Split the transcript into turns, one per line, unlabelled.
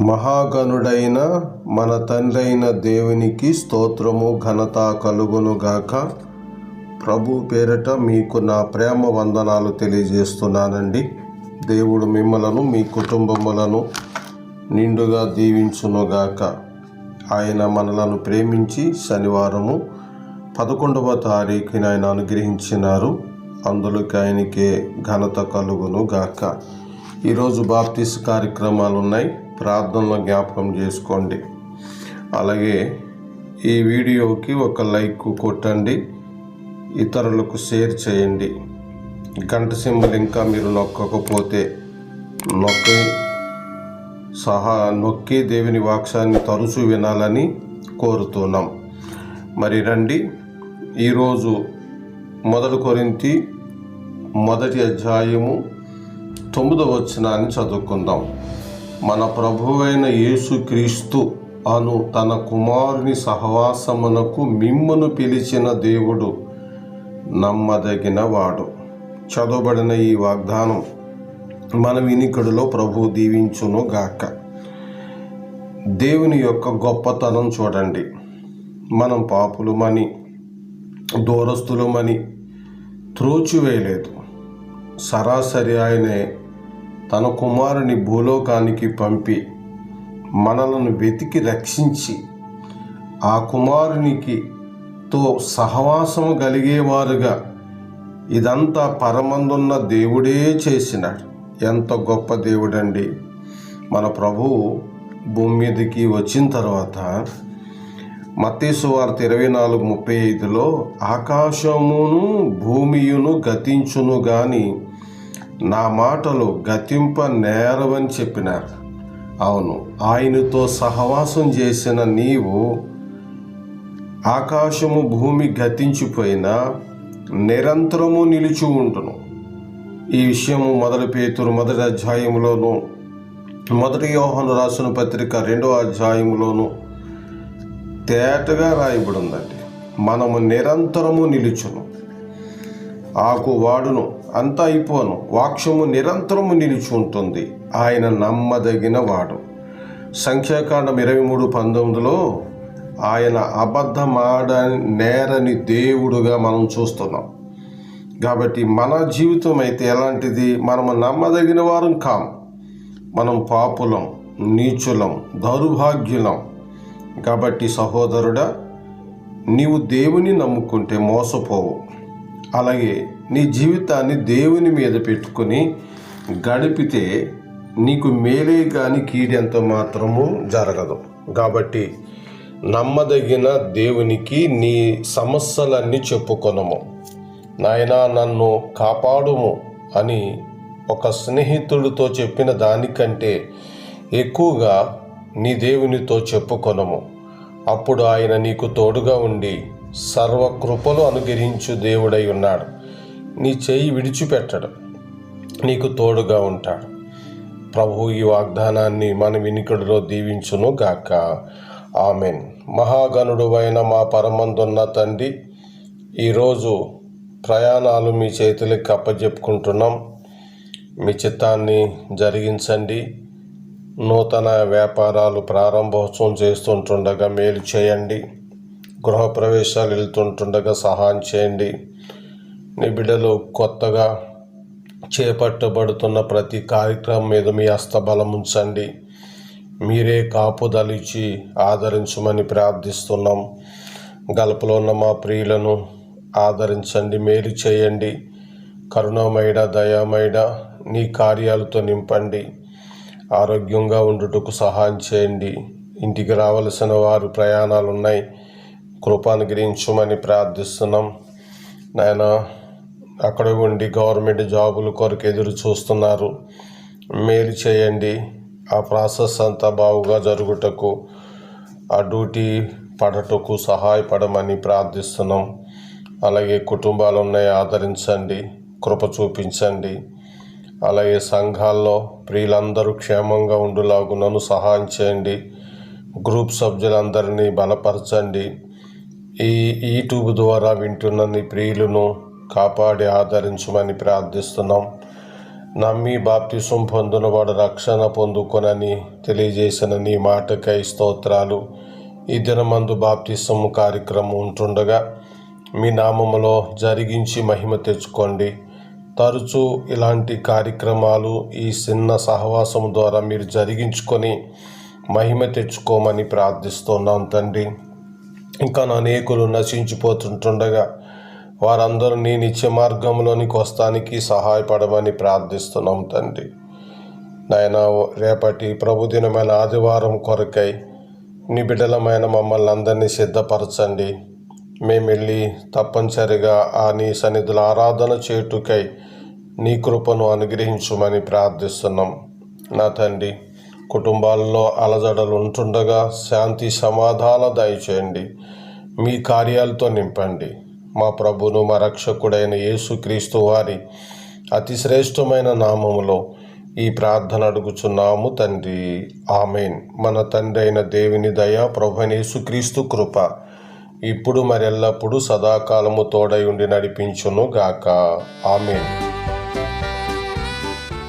మహాగణుడైన మన తండ్రైన దేవునికి స్తోత్రము ఘనత కలుగునుగాక ప్రభు పేరట మీకు నా ప్రేమ వందనాలు తెలియజేస్తున్నానండి. దేవుడు మిమ్మలను మీ కుటుంబములను నిండుగా దీవించునుగాక ఆయన మనలను ప్రేమించి శనివారము పదకొండవ తారీఖున ఆయన అనుగ్రహించినారు. అందులోకి ఆయనకే ఘనత కలుగును గాక. ఈరోజు బాప్తీస్ కార్యక్రమాలు ఉన్నాయి ప్రార్థనలో జ్ఞాపకం చేసుకోండి. అలాగే ఈ వీడియోకి ఒక లైక్ కొట్టండి. ఇతరులకు షేర్ చేయండి. గంట సింబల్ ఇంకా మీరు నొక్కకపోతే నొక్కి సహా నొక్కి దేవుని వాక్సాన్ని తరచూ వినాలని కోరుతున్నాం. మరి రండి. ఈరోజు మొదటి కొరింతి మొదటి అధ్యాయము తొమ్మిదవ వచనాన్ని చదువుకుందాం. మన ప్రభువైన యేసుక్రీస్తు అను తన కుమారుని సహవాసమునకు మిమ్మును పిలిచిన దేవుడు నమ్మదగిన వాడు చదవబడిన ఈ వాగ్దానం మన వినికడిలో ప్రభు దీవించును గాక. దేవుని యొక్క గొప్పతనం చూడండి. మనం పాపులమని దూరస్తులమని త్రోచివేయలేదు. సరాసరి ఆయనే తన కుమారుని భూలోకానికి పంపి మనలను వెతికి రక్షించి ఆ కుమారునికి తో సహవాసము కలిగేవారుగా ఇదంతా పరమందున్న దేవుడే చేసినాడు. ఎంత గొప్ప దేవుడండి. మన ప్రభువు భూమి మీదకి వచ్చిన తర్వాత మత్తేసు వార్త ఇరవై నాలుగు ముప్పై ఐదులో ఆకాశమును భూమియును గతించును గాని నా మాటలు గతింప నేరవని చెప్పినారు. అవును ఆయనతో సహవాసం చేసిన నీవు ఆకాశము భూమి గతించిపోయినా నిరంతరము నిలిచి ఉంటును ఈ విషయము మొదటి పేతురు మొదటి అధ్యాయంలోను మొదటి యోహను రాసిన పత్రిక రెండో అధ్యాయంలోను తేటగా రాయబడి ఉందండి మనము నిరంతరము నిలుచును. ఆకు వాడును. అంతా అయిపోను వాక్యము నిరంతరము నిలిచి ఉంటుంది. ఆయన నమ్మదగిన వాడు సంఖ్యాకాండం ఇరవై మూడు పంతొమ్మిదిలో ఆయన అబద్ధమాడ నేరని దేవుడుగా మనం చూస్తున్నాం. కాబట్టి మన జీవితం అయితే ఎలాంటిది? మనము నమ్మదగిన వారం కాం. మనం పాపులం నీచులం దౌర్భాగ్యులం. కాబట్టి సహోదరుడా నీవు దేవుని నమ్ముకుంటే మోసపోవు. అలాగే నీ జీవితాన్ని దేవుని మీద పెట్టుకొని గడిపితే నీకు మేలే కానీ కీడెంత మాత్రము జరగదు. కాబట్టి నమ్మదగిన దేవునికి నీ సమస్యలన్నీ చెప్పుకొనము. నాయనా నన్ను కాపాడుము అని ఒక స్నేహితుడితో చెప్పిన దానికంటే ఎక్కువగా నీ దేవునితో చెప్పుకొనము. అప్పుడు ఆయన నీకు తోడుగా ఉండి సర్వకృపలు అనుగ్రహించు దేవుడై ఉన్నాడు. నీ చేయి విడిచిపెట్టడు నీకు తోడుగా ఉంటాడు. ప్రభు ఈ వాగ్దానాన్ని మన వినికడిలో దీవించును గాక. ఆమెన్. మహాగణుడు అయిన మా పరమందున్న తండ్రి ఈరోజు ప్రయాణాలు మీ చేతులకి అప్పచెప్పుకుంటున్నాం మీ చిత్తాన్ని జరిగించండి. నూతన వ్యాపారాలు ప్రారంభోత్సవం చేస్తుంటుండగా మేలు చేయండి. గృహప్రవేశాలు వెళ్తుంటుండగా సహాయం చేయండి. నీ బిడ్డలు కొత్తగా చేపట్టబడుతున్న ప్రతి కార్యక్రమం మీద మీ హస్తబలం ఉంచండి. మీరే కాపుదలిచి ఆదరించమని ప్రార్థిస్తున్నాం. గల్పలో ఉన్న మా ప్రియులను ఆదరించండి మేలు చేయండి. కరుణామయుడ దయామయుడ నీ కార్యాలతో నింపండి. ఆరోగ్యంగా ఉండుటకు సహాయం చేయండి. ఇంటికి రావలసిన వారు ప్రయాణాలు ఉన్నాయి కృపానుగ్రహించమని ప్రార్థిస్తున్నాం. నాయన అక్కడ ఉండి గవర్నమెంట్ జాబుల కొరకు ఎదురు చూస్తున్నారు. మేలు చేయండి. ఆ ప్రాసెస్ అంతా బాగుగా జరుగుటకు ఆ డ్యూటీ పడటకు సహాయపడమని ప్రార్థిస్తున్నాం. అలాగే కుటుంబాలు ఉన్నాయి ఆదరించండి కృప చూపించండి. అలాగే సంఘాల్లో ప్రియులందరూ క్షేమంగా ఉండులాగునను సహాయం చేయండి. గ్రూప్ సభ్యులందరినీ బలపరచండి. ఈ యూట్యూబ్ ద్వారా వింటున్న నీ ప్రియులను కాపాడి ఆదరించమని ప్రార్థిస్తున్నాం. నమ్మి బాప్తిసం పొందిన వాడు రక్షణ పొందుకొనని తెలియజేసిన నీ మాటకై స్తోత్రాలు. ఈ దినమందు బాప్తిసం కార్యక్రమం ఉంటుండగా మీ నామములో జరిగించి మహిమ తెచ్చుకోండి. తరచూ ఇలాంటి కార్యక్రమాలు ఈ చిన్న సహవాసం ద్వారా మీరు జరిగించుకొని మహిమ తెచ్చుకోమని ప్రార్థిస్తున్నాం తండ్రి. ఇంకా అనేకులు నశించిపోతుంటుండగా వారందరూ నీ నిత్య మార్గంలోనికి వస్తానికి సహాయపడమని ప్రార్థిస్తున్నాం తండ్రి. నాయన రేపటి ప్రభుదినమైన ఆదివారం కొరకై నీ బిడ్డలమైన మమ్మల్ని అందరినీ సిద్ధపరచండి. మేము వెళ్ళి తప్పనిసరిగా ఆ నీ సన్నిధుల ఆరాధన చేటుకై నీ కృపను అనుగ్రహించమని ప్రార్థిస్తున్నాం. నా తండ్రి కుటుంబాల్లో అలజడలు ఉంటుండగా శాంతి సమాధాన దయచేయండి. మీ కార్యాలతో నింపండి. మా ప్రభును మా రక్షకుడైన యేసుక్రీస్తు వారి అతి శ్రేష్టమైన నామములో ఈ ప్రార్థన అడుగుచున్నాము తండ్రి. ఆమెన్. మన తండ్రి అయిన దేవుని దయ ప్రభుని యేసుక్రీస్తు కృప ఇప్పుడు మరెల్లప్పుడూ సదాకాలము తోడై ఉండి నడిపించును గాక. ఆమెన్.